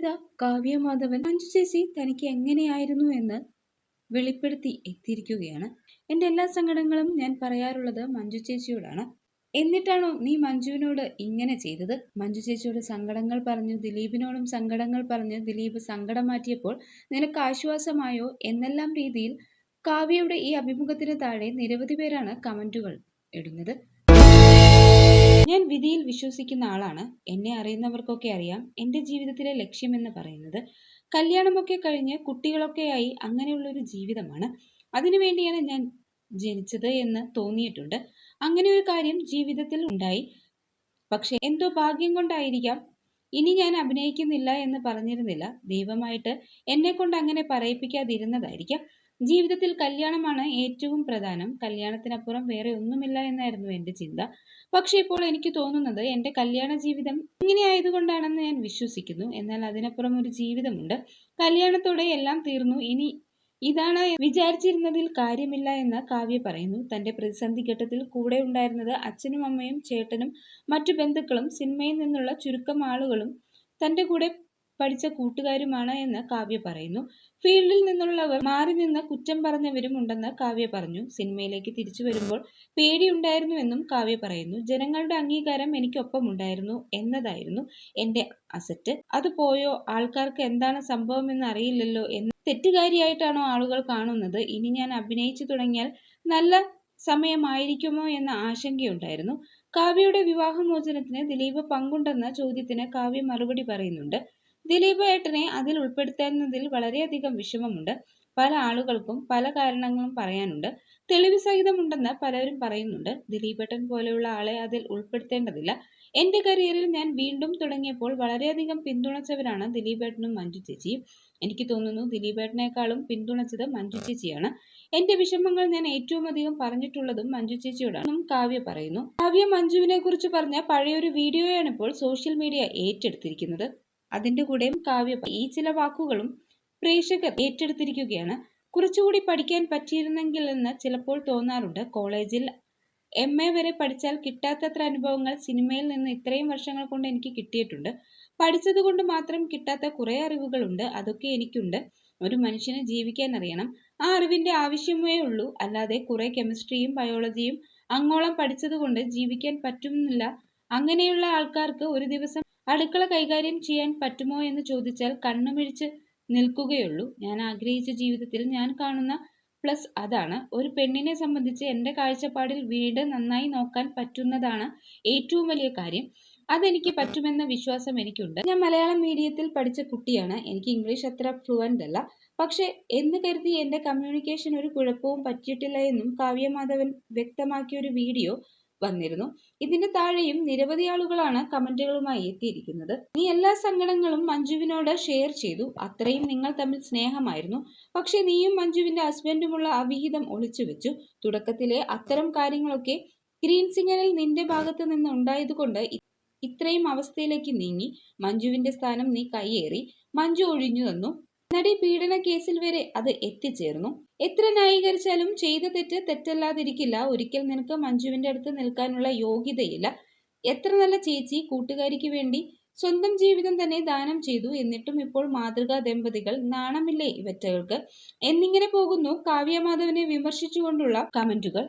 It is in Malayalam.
ഇപ്പോഴിതാ കാവ്യമാധവൻ മഞ്ജു ചേച്ചി തനിക്ക് എങ്ങനെയായിരുന്നു എന്ന് വെളിപ്പെടുത്തി എത്തിയിരിക്കുകയാണ്. എന്റെ എല്ലാ സങ്കടങ്ങളും ഞാൻ പറയാറുള്ളത് മഞ്ജു ചേച്ചിയോടാണ് എന്നിട്ടാണോ നീ മഞ്ജുവിനോട് ഇങ്ങനെ ചെയ്തത്? മഞ്ജു ചേച്ചിയോട് സങ്കടങ്ങൾ പറഞ്ഞു ദിലീപിനോടും സങ്കടങ്ങൾ പറഞ്ഞു. ദിലീപ് സങ്കടം മാറ്റിയപ്പോൾ നിനക്ക് ആശ്വാസമായോ? എന്നെല്ലാം രീതിയിൽ കാവ്യയുടെ ഈ അഭിമുഖത്തിന് താഴെ നിരവധി പേരാണ് കമന്റുകൾ ഇടുന്നത്. ഞാൻ വിധിയിൽ വിശ്വസിക്കുന്ന ആളാണ്. എന്നെ അറിയുന്നവർക്കൊക്കെ അറിയാം. എന്റെ ജീവിതത്തിലെ ലക്ഷ്യമെന്ന് പറയുന്നത് കല്യാണമൊക്കെ കഴിഞ്ഞ് കുട്ടികളൊക്കെയായി അങ്ങനെയുള്ളൊരു ജീവിതമാണ്. അതിനുവേണ്ടിയാണ് ഞാൻ ജനിച്ചത് എന്ന് തോന്നിയിട്ടുണ്ട്. അങ്ങനെ ഒരു കാര്യം ജീവിതത്തിൽ ഉണ്ടായി. പക്ഷെ എന്തോ ഭാഗ്യം കൊണ്ടായിരിക്കാം. ഇനി ഞാൻ അഭിനയിക്കുന്നില്ല എന്ന് പറഞ്ഞിരുന്നില്ല. ദൈവമായിട്ട് എന്നെ കൊണ്ട് അങ്ങനെ പറയിപ്പിക്കാതിരുന്നതായിരിക്കാം. ജീവിതത്തിൽ കല്യാണമാണ് ഏറ്റവും പ്രധാനം. കല്യാണത്തിനപ്പുറം വേറെ ഒന്നുമില്ല എന്നായിരുന്നു എന്റെ ചിന്ത. പക്ഷെ ഇപ്പോൾ എനിക്ക് തോന്നുന്നത് എന്റെ കല്യാണ ജീവിതം ഇങ്ങനെ ആയതുകൊണ്ടാണെന്ന് ഞാൻ വിശ്വസിക്കുന്നു. എന്നാൽ അതിനപ്പുറം ഒരു ജീവിതമുണ്ട്. കല്യാണത്തോടെ എല്ലാം തീർന്നു. ഇനി ഇതാണ് വിചാരിച്ചിരുന്നതിൽ കാര്യമില്ല എന്ന് കാവ്യ പറയുന്നു. തന്റെ പ്രതിസന്ധി ഘട്ടത്തിൽ കൂടെ ഉണ്ടായിരുന്നത് അച്ഛനും അമ്മയും ചേട്ടനും മറ്റു ബന്ധുക്കളും സിനിമയിൽ നിന്നുള്ള ചുരുക്കം ആളുകളും തന്റെ കൂടെ പഠിച്ച കൂട്ടുകാരുമാണ് എന്ന് കാവ്യ പറയുന്നു. ഫീൽഡിൽ നിന്നുള്ളവർ മാറി നിന്ന് കുറ്റം പറഞ്ഞവരും ഉണ്ടെന്ന് കാവ്യ പറഞ്ഞു. സിനിമയിലേക്ക് തിരിച്ചു വരുമ്പോൾ പേടിയുണ്ടായിരുന്നുവെന്നും കാവ്യ പറയുന്നു. ജനങ്ങളുടെ അംഗീകാരം എനിക്കൊപ്പം ഉണ്ടായിരുന്നു എന്നതായിരുന്നു എന്റെ അസറ്റ്. അത് പോയോ? ആൾക്കാർക്ക് എന്താണ് സംഭവമെന്ന് അറിയില്ലല്ലോ എന്ന് തെറ്റുകാരിയായിട്ടാണോ ആളുകൾ കാണുന്നത്? ഇനി ഞാൻ അഭിനയിച്ചു തുടങ്ങിയാൽ നല്ല സമയമായിരിക്കുമോ എന്ന ആശങ്കയുണ്ടായിരുന്നു. കാവ്യയുടെ വിവാഹമോചനത്തിന് ദിലീപ് പങ്കുണ്ടെന്ന ചോദ്യത്തിന് കാവ്യ മറുപടി പറയുന്നുണ്ട്. ദിലീപ് ഏട്ടനെ അതിൽ ഉൾപ്പെടുത്തുന്നതിൽ വളരെയധികം വിഷമമുണ്ട്. പല ആളുകൾക്കും പല കാരണങ്ങളും പറയാനുണ്ട്. തെളിവ് സഹിതമുണ്ടെന്ന് പലരും പറയുന്നുണ്ട്. ദിലീപേട്ടൻ പോലെയുള്ള ആളെ അതിൽ ഉൾപ്പെടുത്തേണ്ടതില്ല. എന്റെ കരിയറിൽ ഞാൻ വീണ്ടും തുടങ്ങിയപ്പോൾ വളരെയധികം പിന്തുണച്ചവരാണ് ദിലീപേട്ടനും മഞ്ജു ചേച്ചിയും. എനിക്ക് തോന്നുന്നു ദിലീപേട്ടനേക്കാളും പിന്തുണച്ചത് മഞ്ജു ചേച്ചിയാണ്. എന്റെ വിഷമങ്ങൾ ഞാൻ ഏറ്റവും അധികം പറഞ്ഞിട്ടുള്ളതും മഞ്ജു ചേച്ചിയോടാണ്. കാവ്യ പറയുന്നു. കാവ്യ മഞ്ജുവിനെ കുറിച്ച് പറഞ്ഞ പഴയൊരു വീഡിയോയാണ് ഇപ്പോൾ സോഷ്യൽ മീഡിയ ഏറ്റെടുത്തിരിക്കുന്നത്. അതിന്റെ കൂടെ കാവ്യ ഈ ചില വാക്കുകളും പ്രേക്ഷകർ ഏറ്റെടുത്തിരിക്കുകയാണ്. കുറച്ചുകൂടി പഠിക്കാൻ പറ്റിയിരുന്നെങ്കിൽ എന്ന് ചിലപ്പോൾ തോന്നാറുണ്ട്. കോളേജിൽ എം എ വരെ പഠിച്ചാൽ കിട്ടാത്തത്ര അനുഭവങ്ങൾ സിനിമയിൽ നിന്ന് ഇത്രയും വർഷങ്ങൾ കൊണ്ട് എനിക്ക് കിട്ടിയിട്ടുണ്ട്. പഠിച്ചത് കൊണ്ട് മാത്രം കിട്ടാത്ത കുറേ അറിവുകളുണ്ട്. അതൊക്കെ എനിക്കുണ്ട്. ഒരു മനുഷ്യന് ജീവിക്കാൻ അറിയണം. ആ അറിവിന്റെ ആവശ്യമേ ഉള്ളൂ. അല്ലാതെ കുറെ കെമിസ്ട്രിയും ബയോളജിയും അങ്ങോളം പഠിച്ചത് കൊണ്ട് ജീവിക്കാൻ പറ്റുന്നില്ല. അങ്ങനെയുള്ള ആൾക്കാർക്ക് ഒരു ദിവസം അടുക്കള കൈകാര്യം ചെയ്യാൻ പറ്റുമോ എന്ന് ചോദിച്ചാൽ കണ്ണുമിഴിച്ച് നിൽക്കുകയുള്ളൂ. ഞാൻ ആഗ്രഹിച്ച ജീവിതത്തിൽ ഞാൻ കാണുന്ന പ്ലസ് അതാണ്. ഒരു പെണ്ണിനെ സംബന്ധിച്ച് എന്റെ കാഴ്ചപ്പാടിൽ വീട് നന്നായി നോക്കാൻ പറ്റുന്നതാണ് ഏറ്റവും വലിയ കാര്യം. അതെനിക്ക് പറ്റുമെന്ന വിശ്വാസം എനിക്കുണ്ട്. ഞാൻ മലയാളം മീഡിയത്തിൽ പഠിച്ച കുട്ടിയാണ്. എനിക്ക് ഇംഗ്ലീഷ് അത്ര ഫ്ലുവന്റ് അല്ല. പക്ഷേ എന്ന് കരുതി എന്റെ കമ്മ്യൂണിക്കേഷൻ ഒരു കുഴപ്പവും പറ്റിയിട്ടില്ല എന്നും കാവ്യമാധവൻ വ്യക്തമാക്കിയ ഒരു വീഡിയോ വന്നിരുന്നു. ഇതിന് താഴെയും നിരവധി ആളുകളാണ് കമന്റുകളുമായി എത്തിയിരിക്കുന്നത്. നീ എല്ലാ സങ്കടങ്ങളും മഞ്ജുവിനോട് ഷെയർ ചെയ്തു. അത്രയും നിങ്ങൾ തമ്മിൽ സ്നേഹമായിരുന്നു. പക്ഷെ നീയും മഞ്ജുവിന്റെ ഹസ്ബൻഡുമുള്ള അവിഹിതം ഒളിച്ചു വെച്ചു തുടക്കത്തിലെ അത്തരം കാര്യങ്ങളൊക്കെ ഗ്രീൻ സിഗ്നലിൽ നിന്റെ ഭാഗത്ത് നിന്ന് ഉണ്ടായതുകൊണ്ട് ഇത്രയും അവസ്ഥയിലേക്ക് നീങ്ങി. മഞ്ജുവിന്റെ സ്ഥാനം നീ കയ്യേറി. മഞ്ജു ഒഴിഞ്ഞു തന്നു നടി പീഡന കേസിൽ വരെ അത് എത്തിച്ചേർന്നു. എത്ര ന്യായീകരിച്ചാലും ചെയ്ത തെറ്റ് തെറ്റല്ലാതിരിക്കില്ല. ഒരിക്കൽ നിനക്ക് മഞ്ജുവിന്റെ അടുത്ത് നിൽക്കാനുള്ള യോഗ്യതയില്ല. എത്ര നല്ല ചേച്ചി കൂട്ടുകാരിക്ക് വേണ്ടി സ്വന്തം ജീവിതം തന്നെ ദാനം ചെയ്തു. എന്നിട്ടും ഇപ്പോൾ മാതൃകാ ദമ്പതികൾ നാണമില്ലേ ഇവറ്റകൾക്ക്? എന്നിങ്ങനെ പോകുന്നു. കാവ്യമാധവനെ വിമർശിച്ചുകൊണ്ടുള്ള കമന്റുകൾ.